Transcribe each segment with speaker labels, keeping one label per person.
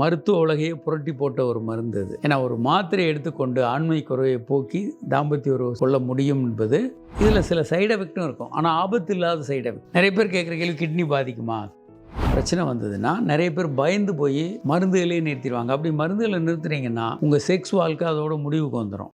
Speaker 1: மருத்துவ உலகையே புரட்டி போட்ட ஒரு மருந்து அது. ஏன்னா ஒரு மாத்திரை எடுத்துக்கொண்டு ஆண்மை குறைவை போக்கி தாம்பத்திய உறவு கொள்ள முடியும் என்பது இதில் சில சைடு எஃபெக்ட்டும் இருக்கும். ஆனால் ஆபத்து இல்லாத சைடு எஃபெக்ட் நிறைய பேர் கேட்குற கேள்வி கிட்னி பாதிக்குமா? பிரச்சனை வந்ததுன்னா நிறைய பேர் பயந்து போய் மருந்துகளே நிறுத்திடுவாங்க. அப்படி மருந்துகளை நிறுத்துறீங்கன்னா உங்கள் செக்ஸ் வாழ்க்கை அதோட முடிவுக்கு வந்துடும்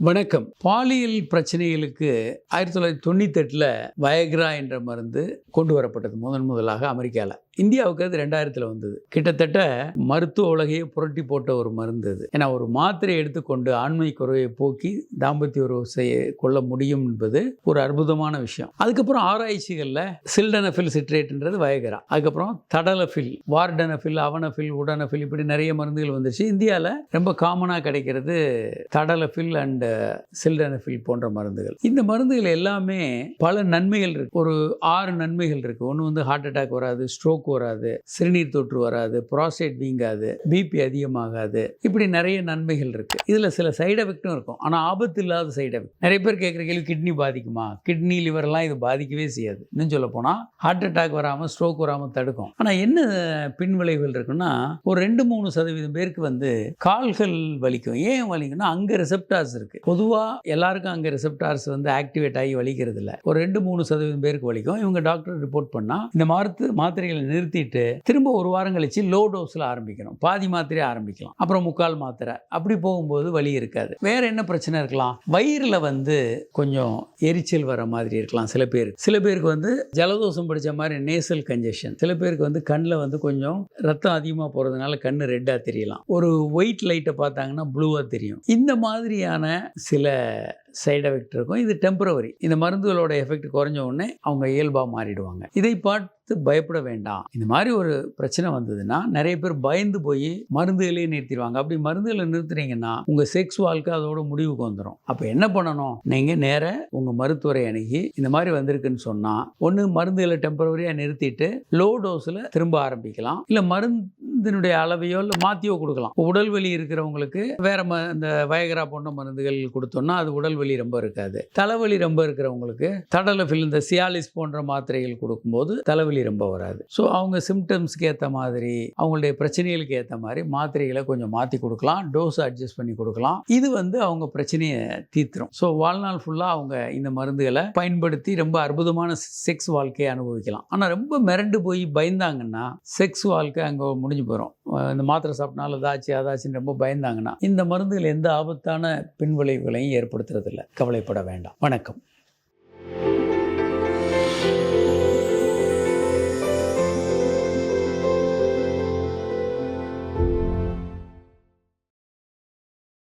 Speaker 1: வணக்கம். பாலியல் பிரச்சனைகளுக்கு ஆயிரத்தி தொள்ளாயிரத்தி தொண்ணூத்தெட்டில் வயக்ரா என்ற மருந்து கொண்டு வரப்பட்டது முதன் முதலாக அமெரிக்காவில் இந்தியாவுக்கு அது ரெண்டாயிரத்தில் வந்தது. கிட்டத்தட்ட மருத்துவ உலகையே புரட்டி போட்ட ஒரு மருந்து அது. ஏன்னா ஒரு மாத்திரை எடுத்துக்கொண்டு ஆண்மை குறைவை போக்கி தாம்பத்திய உறவு செய்ய கொள்ள முடியும் என்பது ஒரு அற்புதமான விஷயம். அதுக்கப்புறம் ஆராய்ச்சிகளில் சில்டனஃபில் சிட்ரேட்ன்றது வயகரா. அதுக்கப்புறம் தடலஃபில் வார்டனஃபில் அவனஃபில் உடனஃபில் இப்படி நிறைய மருந்துகள் வந்துச்சு இந்தியாவில் ரொம்ப காமனாக கிடைக்கிறது தடலஃபில் அண்ட் சில்டனஃபில் போன்ற மருந்துகள். இந்த மருந்துகள் எல்லாமே பல நன்மைகள் இருக்கு. ஒரு ஆறு நன்மைகள் இருக்கு. ஒன்று வந்து ஹார்ட் அட்டாக் வராது ஸ்ட்ரோக் வராது சிறுநீர் தொற்று வராது ப்ராஸ்டேட் வீங்காது பிபி அதிகமாகாது. இப்படி நிறைய நன்மைகள் இருக்குது இதில் சில சைடு எஃபெக்ட்டும் இருக்கும். ஆனால் ஆபத்து இல்லாத சைடு எஃபெக்ட் நிறைய பேர் கேட்குற கேள்வி கிட்னி பாதிக்குமா? கிட்னி லிவர்லாம் இது பாதிக்கவே செய்யாது. இன்னும் சொல்ல போனால் ஹார்ட் அட்டாக் வராமல் ஸ்ட்ரோக் வராமல் தடுக்கும். ஆனால் என்ன பின் விளைவுகள் இருக்குன்னா ஒரு ரெண்டு மூணு சதவீதம் பேருக்கு வந்து கால்கள் வலிக்கும். ஏன் வலிக்கும்னா அங்கே ரிசெப்டார்ஸ் இருக்குது பொதுவாக எல்லாருக்கும் அங்கே ரிசெப்டார்ஸ் வந்து ஆக்டிவேட் ஆகி வலிக்கிறது இல்லை ஒரு ரெண்டு மூணு சதவீதம் பேருக்கு வலிக்கும். இவங்க டாக்டர் ரிப்போர்ட் பண்ணால் இந்த மருத்து மாத்திரைகளை நிறுத்திட்டு திரும்ப ஒரு வாரம் கழிச்சு லோ டோஸில் ஆரம்பிக்கணும். பாதி மாத்திரை ஆரம்பிக்கலாம். அப்புறம் முக்கால் மாத்திரை. அப்படி போகும்போது வலி இருக்காது. வேற என்ன பிரச்சனை இருக்கலாம்? வயிறில் வந்து கொஞ்சம் எரிச்சல் வர மாதிரி இருக்கலாம் சில பேர் சில பேருக்கு வந்து ஜலதோஷம் பிடிச்ச மாதிரி நேசல் கன்ஜெஷன் சில பேருக்கு வந்து கண்ணில் வந்து கொஞ்சம் ரத்தம் அதிகமாக போகிறதுனால கண் ரெட்டாக தெரியலாம். ஒரு ஒயிட் லைட்டை பார்த்தாங்கன்னா ப்ளூவாக தெரியும். இந்த மாதிரியான சில சைடு எஃபெக்ட் இருக்கும். இது டெம்பரவரி. இந்த மருந்துகளோட எஃபெக்ட் குறைஞ்ச உடனே அவங்க இயல்பாக மாறிடுவாங்க. இதை பார்த்து பயப்பட வேண்டாம். இந்த மாதிரி ஒரு பிரச்சனை வந்ததுன்னா நிறைய பேர் பயந்து போய் மருந்துகளே நிறுத்திடுவாங்க. அப்படி மருந்துகளை நிறுத்துறீங்கன்னா உங்கள் செக்ஸ் வாழ்க்கை அதோட முடிவுக்கு வந்துடும் அப்போ என்ன பண்ணணும்? நீங்கள் நேர உங்கள் மருத்துவரை அணுகி இந்த மாதிரி வந்திருக்குன்னு சொன்னால் ஒன்று மருந்துகளை டெம்பரவரியாக நிறுத்திட்டு லோ டோஸில் திரும்ப ஆரம்பிக்கலாம். இல்லை மருந்து மருந்தினுடைய அளவையோ இல்லை மாற்றியோ கொடுக்கலாம். உடல் வலி இருக்கிறவங்களுக்கு வேற ம இந்த வயகரா போன்ற மருந்துகள் கொடுத்தோம்னா அது உடல் வலி ரொம்ப இருக்காது. தலைவலி ரொம்ப இருக்கிறவங்களுக்கு தடலஃபில் இந்த சியாலிஸ் போன்ற மாத்திரைகள் கொடுக்கும்போது தலைவலி ரொம்ப வராது. ஸோ அவங்க சிம்டம்ஸ்க்கு ஏற்ற மாதிரி அவங்களுடைய பிரச்சனைகளுக்கு ஏற்ற மாதிரி மாத்திரைகளை கொஞ்சம் மாற்றி கொடுக்கலாம். டோஸ் அட்ஜஸ்ட் பண்ணி கொடுக்கலாம். இது வந்து அவங்க பிரச்சனையை தீர்த்துரும். ஸோ வாழ்நாள் ஃபுல்லாக அவங்க இந்த மருந்துகளை பயன்படுத்தி ரொம்ப அற்புதமான செக்ஸ் வாழ்க்கையை அனுபவிக்கலாம். ஆனால் ரொம்ப மிரண்டு போய் பயந்தாங்கன்னா செக்ஸ் வாழ்க்கை அங்கே முடிஞ்சு போயிடும் இந்த மாத்திரை சாப்பிட்னாலும் அதாச்சு அதாச்சுன்னு ரொம்ப பயந்தாங்கன்னா இந்த மருந்துகள் எந்த ஆபத்தான பின்விளைவுகளையும் ஏற்படுத்துறதில்ல. கவலைப்பட வேண்டாம். வணக்கம்.